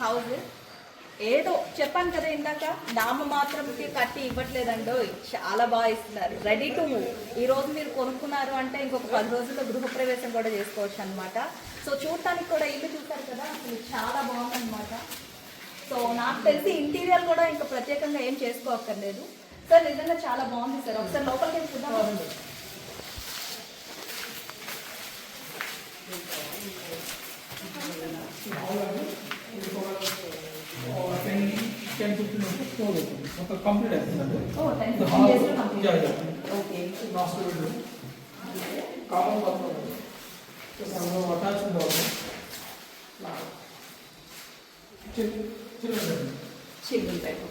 House. ఏదో చెప్పాను కదా ఇందాక నామ మాత్రంకి కట్టి ఇవ్వట్లేదండో. చాలా బాగా ఇస్తున్నారు. రెడీ టు మూవ్ ఈ రోజు మీరు కొనుక్కున్నారు అంటే ఇంకొక పది రోజుల్లో గృహప్రవేశం కూడా చేసుకోవచ్చు అనమాట సో చూడటానికి కూడా ఇల్లు చూస్తారు కదా అసలు చాలా బాగుందనమాట సో నాకు తెలిసి ఇంటీరియర్ కూడా ఇంకా ప్రత్యేకంగా ఏం చేసుకోకర్లేదు సార్ నిజంగా చాలా బాగుంది సార్ ఒకసారి లోపలికి వెళ్ళి బాగుంది Thank you. 10 15 minutes flow అవుతుంది మొత్తం కంప్లీట్ అవుతుందండి ఓ 10 15 డేస్ లో complete yeah yeah okay last video common purpose so సంగం అటాచ్ ఉండాలి చిల్డ్రన్ చిల్డ్రన్ టైప్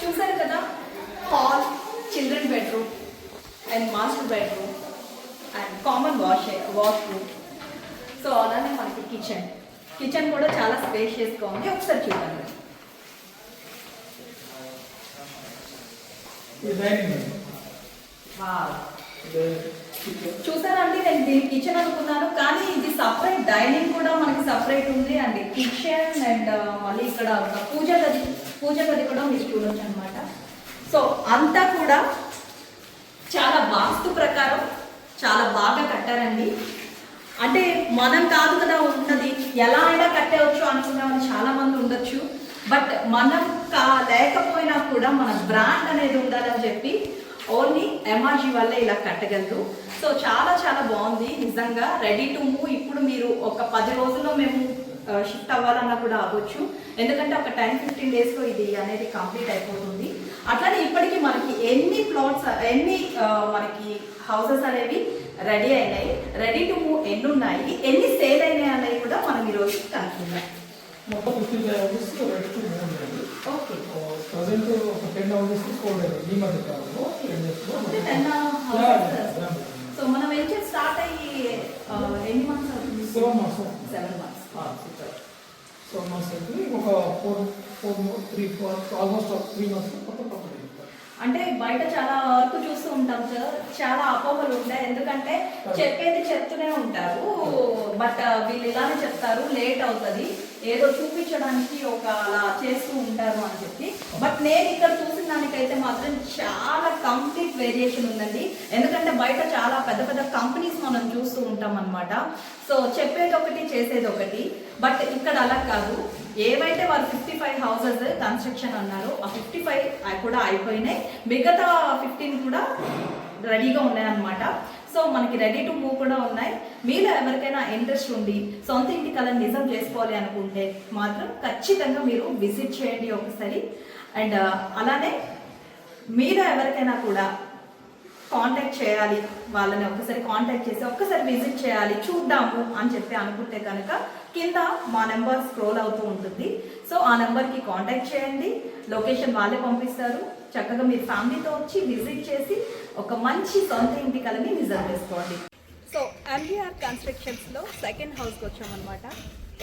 చూసారు కదా hall children bedroom and master bedroom and common wash washroom so అలానే మనకి కిచెన్ కిచెన్ కూడా చాలా స్పేషియస్గా ఉంది. ఒకసారి చూడండి చూసారండి నేను దీని కిచెన్ అనుకున్నాను. కానీ ఇది సపరేట్ డైనింగ్ కూడా మనకి సపరేట్ ఉంది. అండ్ కిచెన్ అండ్ మళ్ళీ ఇక్కడ పూజ గది పూజ గది కూడా మీరు చూడొచ్చు అనమాట సో అంతా కూడా చాలా వాస్తు ప్రకారం చాలా బాగా కట్టారండి. అంటే మనం కాదు కదా ఉన్నది. ఎలా అయినా కట్టేయచ్చు అనుకునే వాళ్ళు చాలా మంది ఉండొచ్చు. బట్ మనం కా లేకపోయినా కూడా మన బ్రాండ్ అనేది ఉండాలని చెప్పి ఓన్లీ ఎంఆర్జీ వల్లే ఇలా కట్టగలరు. సో చాలా చాలా బాగుంది. నిజంగా రెడీ టు మూవ్. ఇప్పుడు మీరు ఒక పది రోజుల్లో మేము షిఫ్ట్ అవ్వాలన్నా కూడా అవ్వచ్చు. ఎందుకంటే ఒక టెన్ ఫిఫ్టీన్ డేస్లో ఇది అనేది కంప్లీట్ అయిపోతుంది. అట్లనే ఇప్పటికీ మనకి ఎన్ని ప్లాట్స్ ఎన్ని మనకి హౌసెస్ అనేవి రెడీ అయినాయి. రెడీ టు మూవ్ ఎన్ని ఉన్నాయి ఎన్ని సేల్ అయినాయి అనేవి కూడా మనం ఈరోజు కనుక్కుందాం. మొత్తం fifty five houses ready to move అండి ఓకే. ప్రజెంట్ ఒక టెన్ హౌసెస్ ఈ మధ్య కాలంలో టెన్ డేస్లో టెన్ హౌసెస్ సో మనం వెంచర్ స్టార్ట్ అయ్యి ఎన్ని మంత్స్ అవుతుంది? Seven months seven months seven months అయితే ఒక four four three four almost three months అంటే బయట చాలా వరకు చూస్తూ ఉంటాం సార్ చాలా అపోహలు ఉంటాయి. ఎందుకంటే చెప్పేది చెప్తూనే ఉంటారు. బట్ వీళ్ళు ఇలానే చెప్తారు లేట్ అవుతుంది. ఏదో చూపించడానికి ఒక అలా చేస్తూ ఉంటారు అని చెప్పి. బట్ నేను ఇక్కడ చూసిన దానికైతే మాత్రం చాలా కంప్లీట్ వేరియేషన్ ఉందండి. ఎందుకంటే బయట చాలా పెద్ద పెద్ద కంపెనీస్ మనం చూస్తూ ఉంటాం అనమాట సో చెప్పేది ఒకటి చేసేది ఒకటి బట్ ఇక్కడ అలా కాదు. ఏవైతే వారు ఫిఫ్టీ ఫైవ్ హౌసెస్ కన్స్ట్రక్షన్ అన్నారో ఆ ఫిఫ్టీ ఫైవ్ కూడా అయిపోయినాయి. మిగతా ఫిఫ్టీన్ కూడా రెడీగా ఉన్నాయన్నమాట. సో మనకి రెడీ టు మూవ్ కూడా ఉన్నాయి. మీలో ఎవరికైనా ఇంట్రెస్ట్ ఉండి సొంత ఇంటి కలర్ నిజం చేసుకోవాలి అనుకుంటే మాత్రం ఖచ్చితంగా మీరు విజిట్ చేయండి ఒకసారి. అండ్ uh, అలానే మీలో ఎవరికైనా కూడా కాంటాక్ట్ చేయాలి. వాళ్ళని ఒక్కసారి కాంటాక్ట్ చేసి ఒక్కసారి విజిట్ చేయాలి. చూద్దాము అని చెప్పి అనుకుంటే కనుక కింద మా నెంబర్ స్క్రోల్ అవుతూ ఉంటుంది. సో ఆ నెంబర్కి కాంటాక్ట్ చేయండి. లొకేషన్ వాళ్ళే పంపిస్తారు. చక్కగా మీరు ఫ్యామిలీతో వచ్చి విజిట్ చేసి ఒక మంచి సొంత ఇంటి కలని రిజర్వ్ చేసుకోండి. సో ఎంబీఆర్ కన్స్ట్రక్షన్స్లో సెకండ్ హౌస్కి వచ్చామన్నమాట.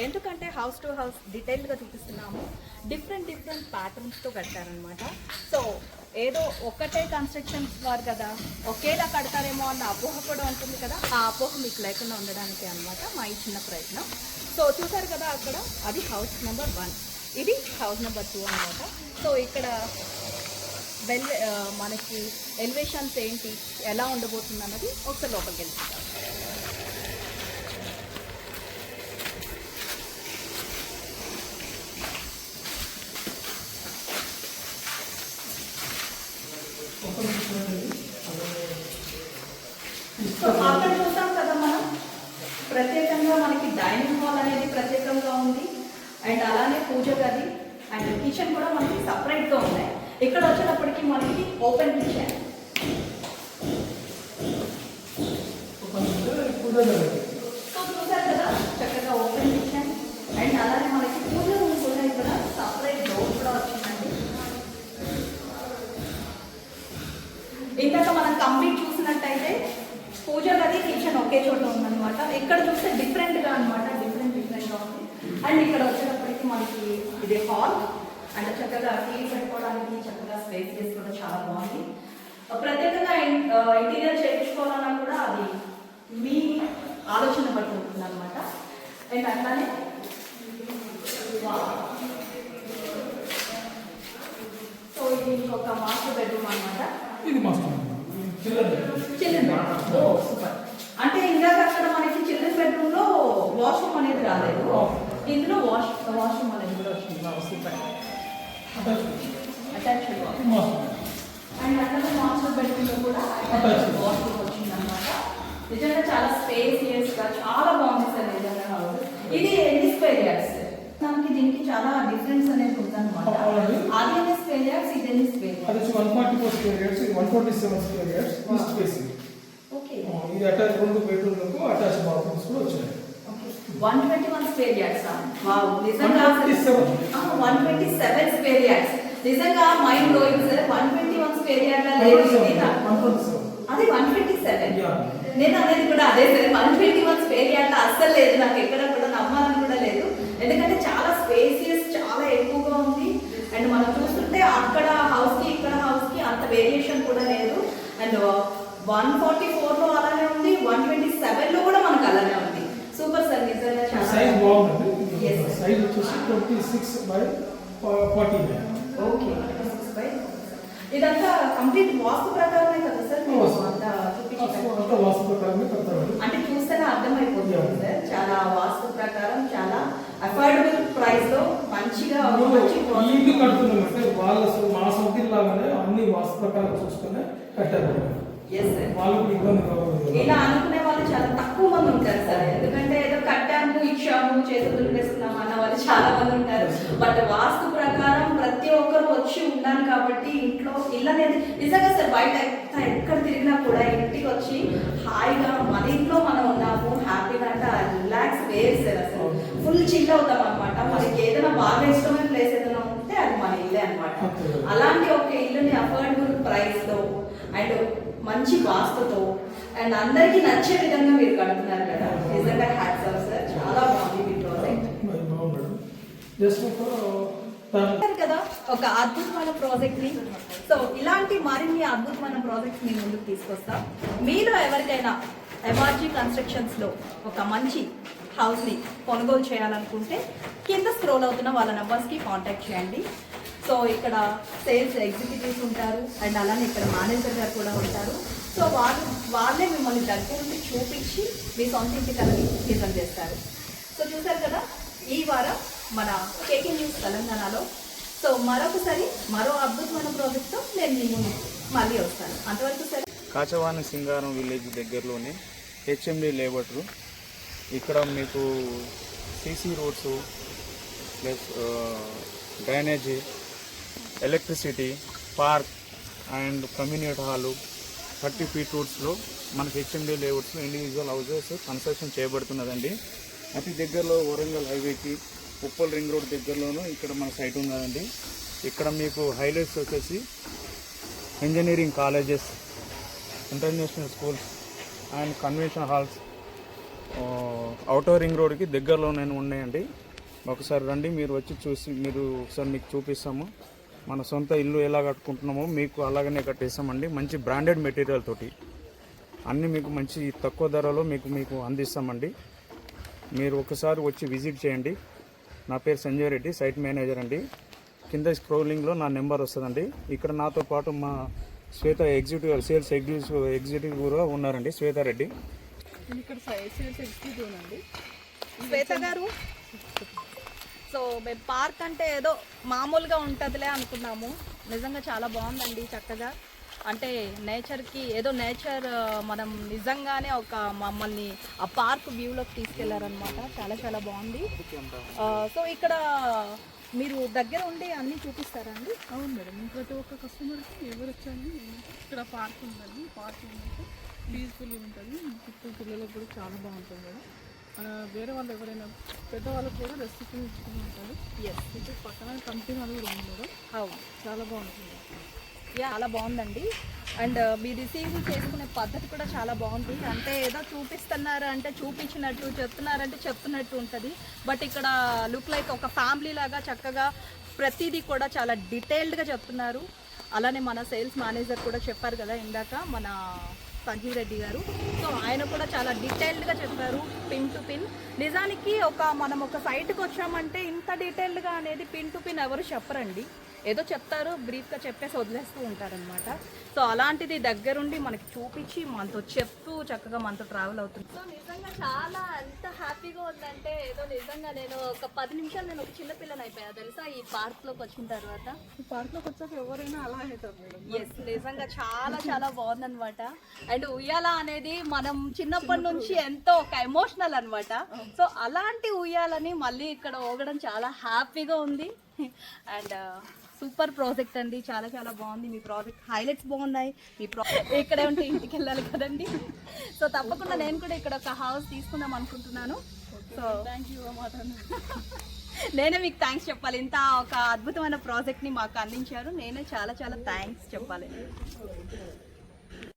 ఎందుకంటే హౌస్ టు హౌస్ డీటెయిల్గా చూపిస్తున్నాము. డిఫరెంట్ డిఫరెంట్ ప్యాటర్న్స్తో కట్టారనమాట సో ఏదో ఒక్కటే కన్స్ట్రక్షన్స్ వారు కదా ఒకేలా కడతారేమో అన్న అపోహ కూడా ఉంటుంది కదా ఆ అపోహ మీకు లేకుండా ఉండడానికి అన్నమాట మా ఈ చిన్న ప్రయత్నం. సో చూసారు కదా అక్కడ? అది హౌస్ నెంబర్ వన్ ఇది హౌస్ నెంబర్ టూ అనమాట సో ఇక్కడ వెల్ మనకి ఎలివేషన్స్ ఏంటి ఎలా ఉండబోతుంది అన్నది ఒకసారి లోపలికి వెళ్తుంది చూద్దాం. మొత్తం చూడండి సో అక్కడ చూసాం కదా మనం ప్రత్యేకంగా మనకి డైనింగ్ హాల్ అనేది ప్రత్యేకంగా ఉంది అండ్ అలానే పూజ గది అండ్ కిచెన్ కూడా మనకి సపరేట్గా ఉన్నాయి. ఇక్కడ వచ్చేటప్పటికి మనకి ఓపెన్ కిచెన్ సో చూసారు కదా చక్కగా ఓపెన్ కిచెన్ అండ్ అలానే మనకి పూజ రూమ్ కూడా ఇక్కడ సపరేట్ డోర్ కూడా వచ్చిందండి. ఇందాక మనం కంప్లీట్ చూసినట్టయితే పూజ గది కిచెన్ ఒకే చోట ఉందన్నమాట. ఇక్కడ చూస్తే డిఫరెంట్గా అనమాట డిఫరెంట్ డిఫరెంట్గా ఉంది. అండ్ ఇక్కడ వచ్చేటప్పటికి మనకి ఇది హాల్ అండ్ చక్కగా టీవీ పెట్టుకోవడానికి చక్కగా స్పేస్ కూడా చాలా బాగుంది. ప్రత్యేకంగా ఇంటీరియర్ చేయించుకోవాలన్నా కూడా అది ఆలోచన బట్టి ఉంటుంది అనమాట అండ్ అట్లానే సో ఇది ఇంకొక మాస్టర్ బెడ్రూమ్ అనమాట చిల్డ్రన్ బెడ్రూమ్ ఓ సూపర్ అంటే ఇందాక అక్కడ మనకి చిల్డ్రన్ బెడ్రూమ్లో వాష్రూమ్ అనేది రాలేదు. ఇందులో వాష్ వాష్రూమ్ అనేది కూడా వచ్చింది బాబు సూపర్ అటాచ్డ్ అండ్ అక్కడ మాస్టర్ బెడ్రూమ్లో కూడా. వాష్రూమ్ వచ్చింది అనమాట నిజంగా చాలా స్పేసియస్గా చాలా బాగుంది సార్ నిజంగా హౌస్ ఇది ఎన్ని స్క్వేర్ యార్డ్స్ మనకి దీనికి చాలా డిఫరెన్స్ అనేది ఉందన్నమాట. అది ఎన్ని స్క్వేర్ యార్డ్స్ ఇది ఎన్ని స్క్వేర్ అది వన్ ఫార్టీ ఫోర్ స్క్వేర్ ఇది one twenty seven square yards east facing okay ఇది అటాచ్ రెండు బెడ్రూమ్లకు అటాచ్ బాత్రూమ్స్ కూడా వచ్చినాయి. One twenty one square yards wow నిజంగా 127. One twenty seven square yards. నిజంగా mind blowing sir one twenty one square yard లేదు అది వన్ ట్వంటీ సెవెన్. నేను అనేది కూడా అదే sir one twenty one square yard అస్సలు లేదు. నాకు ఎక్కడ కూడా నమ్మాలని కూడా లేదు. ఎందుకంటే చాలా స్పేసియస్ చాలా ఎక్కువగా ఉంది. అండ్ మనం చూస్తుంటే అక్కడ హౌస్కి ఇక్కడ హౌస్కి అంత వేరియేషన్ కూడా లేదు. అండ్ వన్ ఫార్టీ ఫోర్లో అలానే ఉంది. వన్ ట్వంటీ సెవెన్లో కూడా మనకు అలానే ఉంది సూపర్ సార్ నిజంగా సైజ్ Yes. సైజ్ వచ్చేసి twenty six by forty okay ఇదంతా కంప్లీట్ వాస్తు ప్రకారమే కదా సార్. అంతా వాస్తు ప్రకారమే కడతారు అంటే చూస్తేనే అర్థమైపోతుంది సార్ చాలా వాస్తు ప్రకారం చాలా అఫోర్డబుల్ ప్రైస్లో మంచిగా ఇల్లు కడుతున్నామంటే వాళ్ళ సొ- మా సొంత లాగానే అన్ని వాస్తు ప్రకారం చూసుకునే కట్టారు ఇలా అనుకునే వాళ్ళు చాలా తక్కువ మంది ఉంటారు సార్ ఎందుకంటే ఏదో కట్టాము ఇచ్చాము చేతులు వేసుకున్నాము అన్న వాళ్ళు చాలా మంది ఉంటారు. బట్ వాస్తు ప్రకారం ప్రతి ఒక్కరు వచ్చి ఉండాలి కాబట్టి ఇంట్లో ఇల్లు అనేది నిజంగా సార్ బయట ఎక్క- ఎక్కడ తిరిగినా కూడా ఇంటికి వచ్చి హాయిగా మన ఇంట్లో మనం ఉన్నాము హ్యాపీగా అంటే రిలాక్స్ వేరు సార్ అసలు. ఫుల్ చిల్ అవుతాం అనమాట మనకి ఏదైనా బాగా ఇష్టమైన ప్లేస్ ఏదైనా ఉంటే అది మన ఇల్లే అనమాట. అలాంటి ఒక ఇల్లుని అఫోర్డబుల్ ప్రైస్లో అండ్ మంచి వాస్తుతో అండ్ అందరికీ నచ్చే విధంగా మీరు కడుతున్నారు కదా. నిజంగా హ్యాట్స్ ఆఫ్ సార్. చాలా బాగుంది మీ ప్రాజెక్ట్. కదా ఒక అద్భుతమైన ప్రాజెక్ట్ని సో ఇలాంటి మరిన్ని అద్భుతమైన ప్రాజెక్ట్స్ మీ ముందుకు తీసుకొస్తాం. మీలో ఎవరికైనా ఎమర్జీ కన్స్ట్రక్షన్స్లో ఒక మంచి హౌస్ని కొనుగోలు చేయాలనుకుంటే కింద స్క్రోల్ అవుతున్న వాళ్ళ numbers కి కాంటాక్ట్ చేయండి. సో ఇక్కడ సేల్స్ ఎగ్జిక్యూటివ్స్ ఉంటారు అండ్ అలానే ఇక్కడ మేనేజర్ గారు కూడా ఉంటారు. సో వాళ్ళు వాళ్ళే మిమ్మల్ని దగ్గర నుండి చూపించి మీ సొంత ఇంటి కలని నిజం చేస్తారు. సో చూసారు కదా ఈ వారం మన కేకే న్యూస్ తెలంగాణలో. సో మరొకసారి మరో అద్భుతమైన ప్రాజెక్ట్తో నేను మీ ముందు మళ్ళీ వస్తాను. అంతవరకు సరే. కాచవాని సింగారం విలేజ్ దగ్గరలోనే హెచ్ఎండి లేబర్లు ఇక్కడ మీకు CC roads plus drainage electricity park and community hall thirty feet రూట్స్లో మనకి హెచ్ఎండి లేఅవుట్స్లో ఇండివిజువల్ హౌజెస్ కన్స్ట్రక్షన్ చేయబడుతున్నదండి. అతి దగ్గరలో వరంగల్ హైవేకి ఉప్పల్ రింగ్ రోడ్ దగ్గరలోనూ ఇక్కడ మన సైట్ ఉన్నదండి. ఇక్కడ మీకు హైలైట్స్ వచ్చేసి engineering colleges international schools and convention halls outer ring రోడ్కి దగ్గరలోనే ఉన్నాయండి. ఒకసారి రండి మీరు వచ్చి చూసి మీరు ఒకసారి మీకు చూపిస్తాము. మన సొంత ఇల్లు ఎలా కట్టుకుంటున్నామో మీకు అలాగనే కట్టేస్తామండి. మంచి బ్రాండెడ్ మెటీరియల్ తోటి. అన్నీ మీకు మంచి తక్కువ ధరలో మీకు మీకు అందిస్తామండి. మీరు ఒకసారి వచ్చి విజిట్ చేయండి. నా పేరు సంజయ్ రెడ్డి సైట్ మేనేజర్ అండి. కింద స్క్రోలింగ్లో నా నెంబర్ వస్తుందండి. ఇక్కడ నాతో పాటు మా Shweta executive sales executive executive కూడా ఉన్నారండి శ్వేతారెడ్డి ఇక్కడ సేల్స్ ఎగ్జిక్యూటివ్ శ్వేత గారు? సో మేము పార్క్ అంటే ఏదో మామూలుగా ఉంటుందిలే అనుకున్నాము. నిజంగా చాలా బాగుందండి చక్కగా. అంటే నేచర్కి ఏదో నేచర్ మనం నిజంగానే ఒక మమ్మల్ని ఆ పార్క్ వ్యూలోకి తీసుకెళ్ళారనమాట చాలా చాలా బాగుంది. సో ఇక్కడ మీరు దగ్గర ఉండి అన్నీ చూపిస్తారా అండి? అవును మేడం. ప్రతి ఒక్క కస్టమర్కి ఎవరు వచ్చండి ఇక్కడ పార్క్ ఉందండి. పార్క్ ఉందంటే పీస్ఫుల్గా ఉంటుంది. చుట్టూ పిల్లలకు కూడా చాలా బాగుంటుంది మేడం. మన వేరే వాళ్ళు ఎవరైనా పెద్దవాళ్ళకి కూడా రెస్ట్రిక్షన్ ఇచ్చుకుని ఉంటారు. ఎస్ ఇటు పక్కన కంపెనీ వాళ్ళు కూడా మేడం అవును. చాలా బాగుంటుంది. యా చాలా బాగుందండి. అండ్ మీ రిసీవ్ చేసుకునే పద్ధతి కూడా చాలా బాగుంది. అంటే ఏదో చూపిస్తున్నారు అంటే చూపించినట్టు చెప్తున్నారంటే చెప్తున్నట్టు ఉంటుంది. బట్ ఇక్కడ లుక్ లైక్ ఒక ఫ్యామిలీ లాగా చక్కగా ప్రతిదీ కూడా చాలా డీటెయిల్డ్గా చెప్తున్నారు. అలానే మన సేల్స్ మేనేజర్ కూడా చెప్పారు కదా ఇందాక మన సంజీవ్ రెడ్డి గారు. సో ఆయన కూడా చాలా డీటెయిల్డ్గా చెప్పారు పిన్ టు పిన్ నిజానికి ఒక మనం ఒక సైట్కి వచ్చామంటే ఇంత డీటెయిల్డ్గా అనేది పిన్ టు పిన్ ఎవరు చెప్పరండి. ఏదో చెప్తారు బ్రీఫ్గా చెప్పేసి వదిలేస్తూ ఉంటారనమాట సో అలాంటిది దగ్గరుండి మనకి చూపించి మనతో చెప్తూ చక్కగా మనతో ట్రావెల్ అవుతుంది. సో నిజంగా చాలా ఎంత హ్యాపీగా ఉందంటే ఏదో నిజంగా నేను ఒక పది నిమిషాలు నేను ఒక చిన్న పిల్లని అయిపోయా తెలుసా? ఈ పార్క్లోకి వచ్చిన తర్వాత. ఈ పార్క్లోకి వచ్చాక ఎవరైనా అలా అవుతారు మేడం. ఎస్ నిజంగా చాలా చాలా బాగుందన్నమాట. అండ్ ఉయ్యాల అనేది మనం చిన్నప్పటి నుంచి ఎంతో ఒక ఎమోషనల్ అన్నమాట. సో అలాంటి ఉయ్యాలని మళ్ళీ ఇక్కడ ఊగడం చాలా హ్యాపీగా ఉంది. అండ్ సూపర్ ప్రాజెక్ట్ అండి. చాలా చాలా బాగుంది. మీ ప్రాజెక్ట్ హైలైట్స్ బాగున్నాయి. మీ ప్రా ఇక్కడే ఉంటే ఇంటికి వెళ్ళాలి కదండి. సో తప్పకుండా నేను కూడా ఇక్కడ ఒక హౌస్ తీసుకుందాం అనుకుంటున్నాను. సో థ్యాంక్ యూ నేనే మీకు థ్యాంక్స్ చెప్పాలి. ఇంత ఒక అద్భుతమైన ప్రాజెక్ట్ని మాకు అందించారు. నేనే చాలా చాలా థ్యాంక్స్ చెప్పాలి.